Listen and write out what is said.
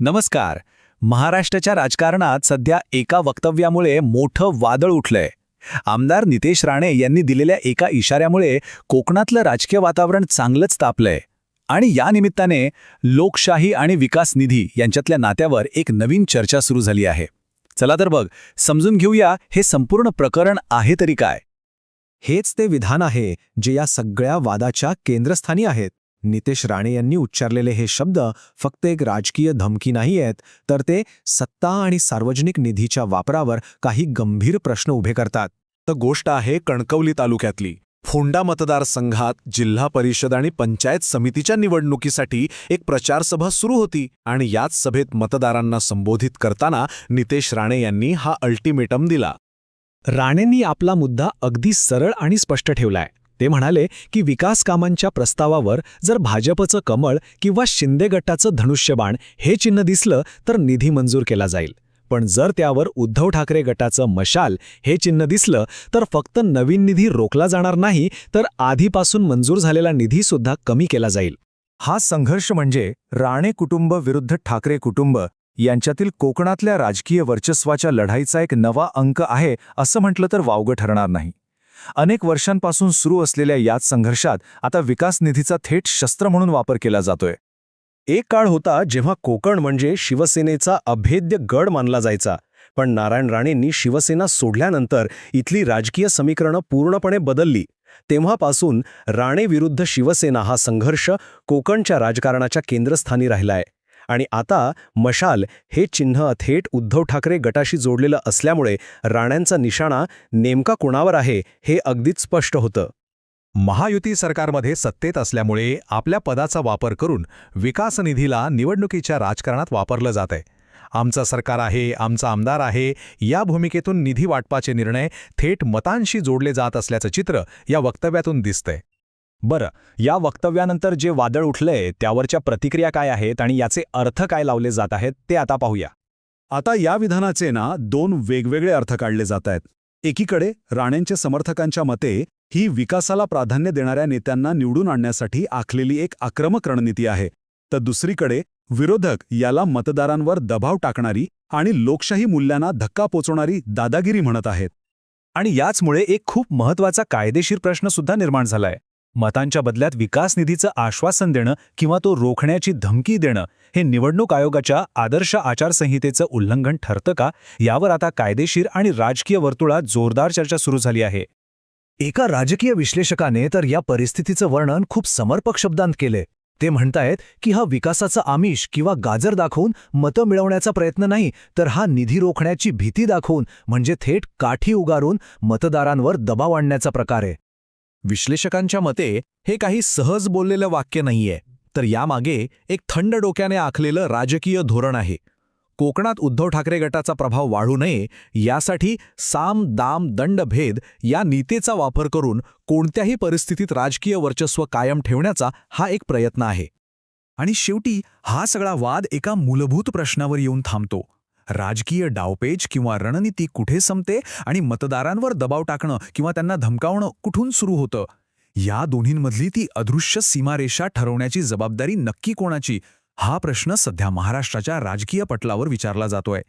नमस्कार. महाराष्ट्राच्या राजकारणात सध्या एका वक्तव्यामुळे मोठं वादळ उठलंय. आमदार नितेश राणे यांनी दिलेल्या एका इशाऱ्यामुळे कोकणातलं राजकीय वातावरण चांगलंच तापलंय. आणि या निमित्ताने लोकशाही आणि विकास निधी यांच्यातल्या नात्यावर एक नवीन चर्चा सुरू झाली आहे. चला तर बघ समजून घेऊया हे संपूर्ण प्रकरण आहे तरी काय? हेच ते विधान आहे जे या सगळ्या वादाच्या केंद्रस्थानी आहेत. नितेश राणे यांनी उच्चारलेले हे शब्द फक्त एक राजकीय धमकी नाही आहेत तर ते सत्ता आणि सार्वजनिक निधीच्या वापरावर काही गंभीर प्रश्न उभे करतात. तर गोष्ट आहे कणकवली तालुक्यातली. फोंडा मतदारसंघात जिल्हा परिषद आणि पंचायत समितीच्या निवडणुकीसाठी एक प्रचारसभा सुरू होती आणि याच सभेत मतदारांना संबोधित करताना नितेश राणे यांनी हा अल्टिमेटम दिला. राणेंनी आपला मुद्दा अगदी सरळ आणि स्पष्ट ठेवलाय. ते म्हणाले की विकास कामांच्या प्रस्तावावर जर भाजपचं कमळ किंवा शिंदे गटाचं धनुष्यबाण हे चिन्ह दिसलं तर निधी मंजूर केला जाईल. पण जर त्यावर उद्धव ठाकरे गटाचं मशाल हे चिन्ह दिसलं तर फक्त नवीन निधी रोखला जाणार नाही तर आधीपासून मंजूर झालेला निधीसुद्धा कमी केला जाईल. हा संघर्ष म्हणजे राणे कुटुंब विरुद्ध ठाकरे कुटुंब यांच्यातील कोकणातल्या राजकीय वर्चस्वाच्या लढाईचा एक नवा अंक आहे असं म्हटलं तर वावगं ठरणार नाही. अनेक वर्षांपासून सुरू असलेल्या याच संघर्षात आता विकास निधीचा थेट शस्त्र म्हणून वापर केला जातोय. एक काळ होता जेव्हा कोकण म्हणजे शिवसेनेचा अभेद्य गड मानला जायचा पण नारायण राणेंनी शिवसेना सोडल्यानंतर इथली राजकीय समीकरणं पूर्णपणे बदलली. तेव्हापासून राणे विरुद्ध शिवसेना हा संघर्ष कोकणच्या राजकारणाच्या केंद्रस्थानी राहिलाय. आणि आता मशाल हे चिन्ह थेट उद्धव ठाकरे गटाशी जोडलेलं असल्यामुळे राण्यांचा निशाणा नेमका कोणावर आहे हे अगदीच स्पष्ट होतं. महायुती सरकारमध्ये सत्तेत असल्यामुळे आपल्या पदाचा वापर करून विकास निधीला निवडणुकीच्या राजकारणात वापरलं जात आहे आमचं सरकार आहे आमचा आमदार आहे या भूमिकेतून निधी वाटपाचे निर्णय थेट मतांशी जोडले जात असल्याचं चित्र या वक्तव्यातून दिसतंय. बरं या वक्तव्यानंतर जे वादळ उठलंय त्यावरच्या प्रतिक्रिया काय आहेत आणि याचे अर्थ काय लावले जात आहेत ते आता पाहूया. आता या विधानाचे ना दोन वेगवेगळे अर्थ काढले जात आहेत. एकीकडे राणेंच्या समर्थकांच्या मते ही विकासाला प्राधान्य देणाऱ्या नेत्यांना निवडून आणण्यासाठी आखलेली एक आक्रमक रणनीती आहे. तर दुसरीकडे विरोधक याला मतदारांवर दबाव टाकणारी आणि लोकशाही मूल्यांना धक्का पोचवणारी दादागिरी म्हणत आहेत. आणि याचमुळे एक खूप महत्त्वाचा कायदेशीर प्रश्न सुद्धा निर्माण झालाय. मतांच्या बदल्यात विकास निधीचं आश्वासन देणं किंवा तो रोखण्याची धमकी देणं हे निवडणूक आयोगाच्या आदर्श आचारसंहितेचं उल्लंघन ठरतं का? यावर आता कायदेशीर आणि राजकीय वर्तुळात जोरदार चर्चा सुरू झाली आहे. एका राजकीय विश्लेषकाने तर या परिस्थितीचं वर्णन खूप समर्पक शब्दांत केले ते म्हणतायत की हा विकासाचा आमिष किंवा गाजर दाखवून मतं मिळवण्याचा प्रयत्न नाही तर हा निधी रोखण्याची भीती दाखवून म्हणजे थेट काठी उगारून मतदारांवर दबाव आणण्याचा प्रकार आहे. विश्लेषकांच्या मते हे काही सहज बोललेलं वाक्य नाहीये. तर यामागे एक थंड डोक्याने आखलेलं राजकीय धोरण आहे. कोकणात उद्धव ठाकरे गटाचा प्रभाव वाढू नये यासाठी साम दाम दंड भेद या नीतेचा वापर करून कोणत्याही परिस्थितीत राजकीय वर्चस्व कायम ठेवण्याचा हा एक प्रयत्न आहे. आणि शेवटी हा सगळा वाद एका मूलभूत प्रश्नावर येऊन थांबतो. राजकीय डावपेच किंवा रणनीती कुठे संपते आणि मतदारांवर दबाव टाकणं किंवा त्यांना धमकावणं कुठून सुरू होतं? या दोन्हींमधली ती अदृश्य सीमारेषा ठरवण्याची जबाबदारी नक्की कोणाची? हा प्रश्न सध्या महाराष्ट्राच्या राजकीय पटलावर विचारला जातोय.